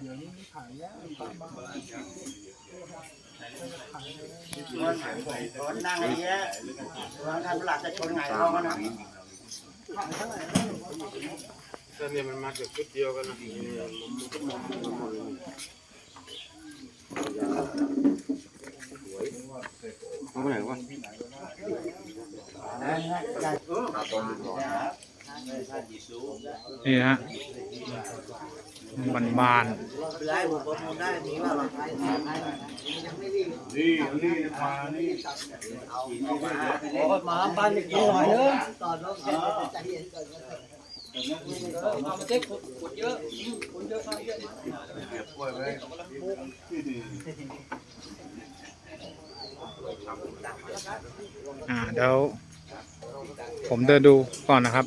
เดี๋ยวนี้ขายแล้วตามบ้านคนนั่งเนี้ยร้านทำหลักจะชนไงท้องนะแต่เนี่ยมันมาจากชุดเดียวกันนะเอาไปไหนวะนี่ ฮะบานบานได้ผมก็ทำได้ดีว่าเราไปยังไม่รีบนี่นี่มานี่เอาเอามาโอ้มาปั้นอีกหน่อยเนอะตอนน้องแกใจเย็นก่อนก็เอามาเช็คกดเยอะคนเยอะมากเยอะมากอ่าเดี๋ยวผมเดินดูก่อนนะครับ